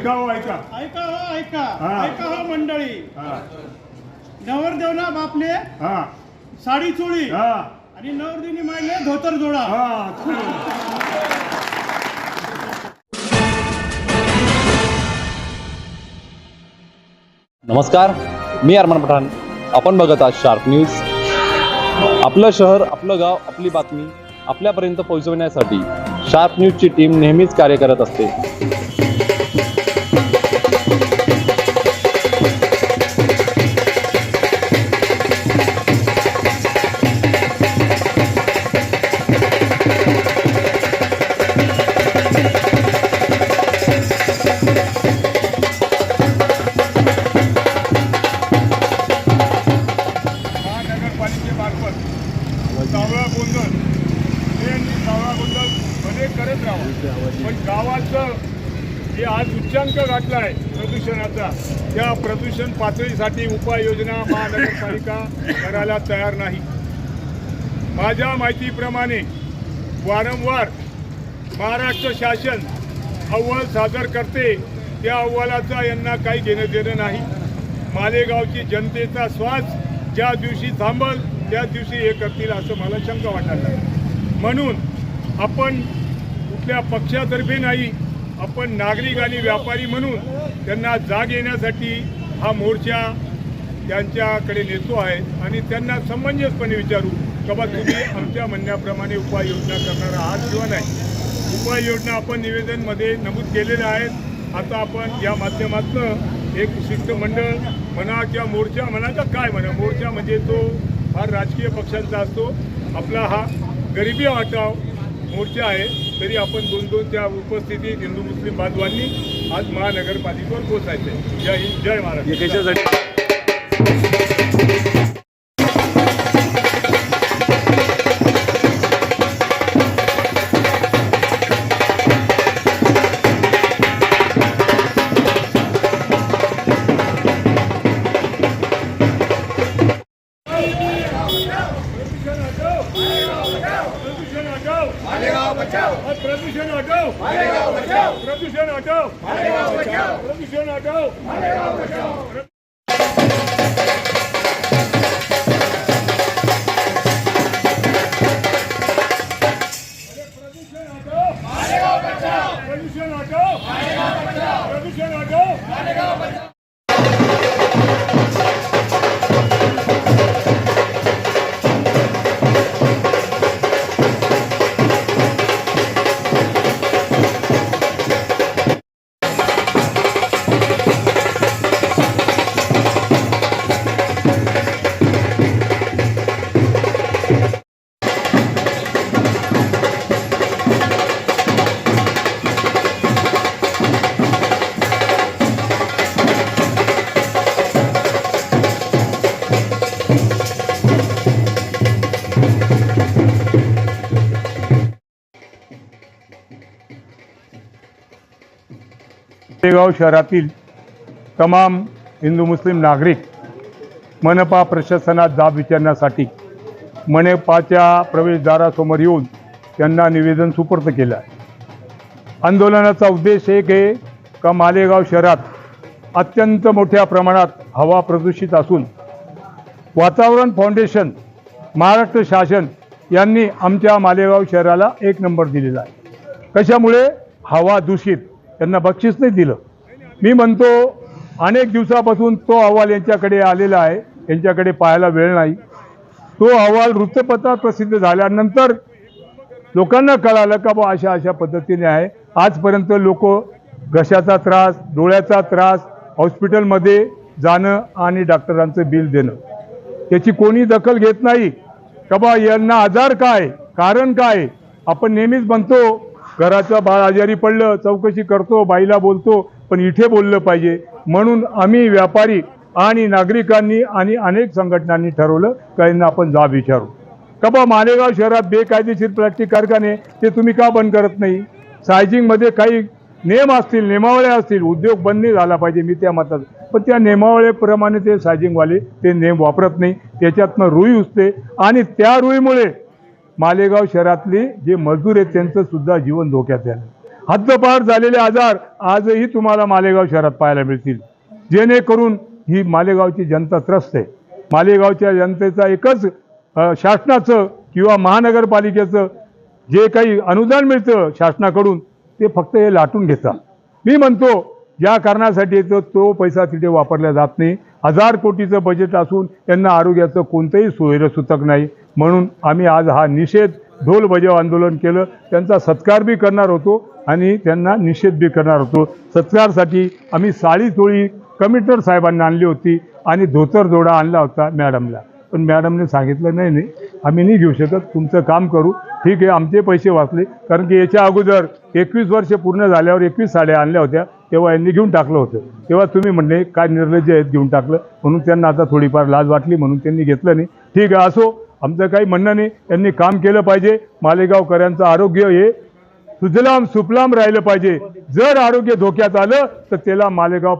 ऐका हो ऐका. ऐका हो ऐका. हा. ऐका हो मंडळी. हा. नवरदेवला बापले हा. साडी चोळी हा. आणि नवरदेवनी मायले धोतर जोडा. हा नमस्कार मी अरमान पठाण. आपण बघत आहात शार्प न्यूज. आपलं शहर आपलं गाव आपली बातमी आपल्यापर्यंत पोहोचवण्यासाठी शार्प न्यूजची टीम नेहमीच कार्य करत असते. करत राहावं. पण गावाचं जे आज उच्चांक गाठला आहे प्रदूषणाचा त्या प्रदूषण पातळीसाठी उपाययोजना महानगरपालिका करायला तयार नाही. माझ्या माहितीप्रमाणे वारंवार महाराष्ट्र शासन अहवाल सादर करते त्या अहवालाचा यांना काही घेणं देणं नाही. मालेगावची जनतेचा श्वास ज्या दिवशी थांबल त्या दिवशी हे करतील असं मला शंका वाटायला म्हणून आपण आपल्या पक्षातर्फे नाही आपण नागरिक आणि व्यापारी म्हणून त्यांना जाग येण्यासाठी हा मोर्चा त्यांच्याकडे नेतो आहे आणि त्यांना समंजसपणे विचारू का बा तुम्ही आमच्या म्हणण्याप्रमाणे उपाययोजना करणार आहात किंवा नाही. उपाययोजना आपण निवेदनमध्ये नमूद केलेल्या आहेत. आता आपण या माध्यमातून एक शिष्टमंडळ म्हणा किंवा मोर्चा म्हणा का काय म्हणा मोर्चा म्हणजे तो फार राजकीय पक्षांचा असतो. आपला हा गरिबी हटाव मोर्चा आहे. तरी आपण दोन दोन त्या उपस्थितीत हिंदू मुस्लिम बांधवांनी आज महानगरपालिकेवर पोचायचे जय हिंद जय महाराष्ट्र. हटाओ मालेगांव बचाओ और प्रदूषण हटाओ मालेगांव बचाओ प्रदूषण हटाओ मालेगांव बचाओ प्रदूषण हटाओ मालेगांव बचाओ मालेगाव शहरातील तमाम हिंदू मुस्लिम नागरिक मनपा प्रशासनात जाब विचारण्यासाठी मनपाच्या प्रवेशद्वारासमोर येऊन त्यांना निवेदन सुपूर्द केलं आहे. आंदोलनाचा उद्देश एक आहे का मालेगाव शहरात अत्यंत मोठ्या प्रमाणात हवा प्रदूषित असून वातावरण फाउंडेशन महाराष्ट्र शासन यांनी आमच्या मालेगाव शहराला एक नंबर दिलेला आहे. कशामुळे? हवा दूषित. त्यांना बक्षीस नाही दिलं. मी म्हणतो अनेक दिवसापासून तो अहवाल यांच्याकडे आलेला आहे. यांच्याकडे पाहायला वेळ नाही. तो अहवाल वृत्तपत्रात प्रसिद्ध झाल्यानंतर लोकांना कळालं का बा अशा अशा पद्धतीने आहे. आजपर्यंत लोक घशाचा त्रास डोळ्याचा त्रास हॉस्पिटलमध्ये जाणं आणि डॉक्टरांचं बिल देणं. त्याची कोणी दखल घेत नाही. का बा यांना आजार काय? कारण काय? आपण नेहमीच म्हणतो घराचं बाळ आजारी पडलं चौकशी करतो बाईला बोलतो पण इथे बोललं पाहिजे. म्हणून आम्ही व्यापारी आणि नागरिकांनी आणि अनेक संघटनांनी ठरवलं का यांना आपण जाब विचारू. का बा मालेगाव शहरात बेकायदेशीर प्लॅस्टिक कारखाने ते तुम्ही का बंद करत नाही? सायजिंगमध्ये काही नियम असतील नियमावळ्या असतील उद्योग बंद नाही झाला पाहिजे मी त्या मतात पण त्या नियमावळेप्रमाणे ते सायजिंगवाले ते नियम वापरत नाही. त्याच्यातनं रुई उचते आणि त्या रुईमुळे मालेगाव शहरातली जे मजदूर आहेत त्यांचं सुद्धा जीवन धोक्यात आलं. हद्दपार झालेले आजार आजही तुम्हाला मालेगाव शहरात पाहायला मिळतील. जेणेकरून ही मालेगावची जनता त्रस्त आहे. मालेगावच्या जनतेचा एकच शासनाचं किंवा महानगरपालिकेचं जे काही अनुदान मिळतं शासनाकडून ते फक्त हे लाटून घेतात. मी म्हणतो ज्या कारणासाठी येतं तो पैसा तिथे वापरला जात नाही. हजार कोटीचं बजेट असून त्यांना आरोग्याचं कोणतंही सोयरसूतक नाही. म्हणून आम्ही आज हा निषेध ढोल बजाव आंदोलन केलं. त्यांचा सत्कार बी करणार होतो आणि त्यांना निषेध बी करणार होतो. सत्कारसाठी आम्ही साडी चोळी कमिटर साहेबांना आणली होती आणि धोतर जोडा आणला होता मॅडमला. पण मॅडमने सांगितलं नाही नाही आम्ही नाही घेऊ शकत तुमचं काम करू. ठीक आहे आमचे पैसे वाचले. कारण की याच्या अगोदर एकवीस वर्ष पूर्ण झाल्यावर एकवीस साड्या आणल्या होत्या. तेव्हा यांनी घेऊन टाकलं होतं. तेव्हा तुम्ही म्हणले काय निर्लज्ज आहेत घेऊन टाकलं. म्हणून त्यांना आता थोडीफार लाज वाटली म्हणून त्यांनी घेतलं नाही. ठीक आहे असो. आमचं काही म्हणणं नाही. त्यांनी काम केलं पाहिजे. मालेगावकरांचं आरोग्य हे सुजलाम सुफलाम राहिलं पाहिजे. जर आरोग्य धोक्यात आलं तर त्याला मालेगाव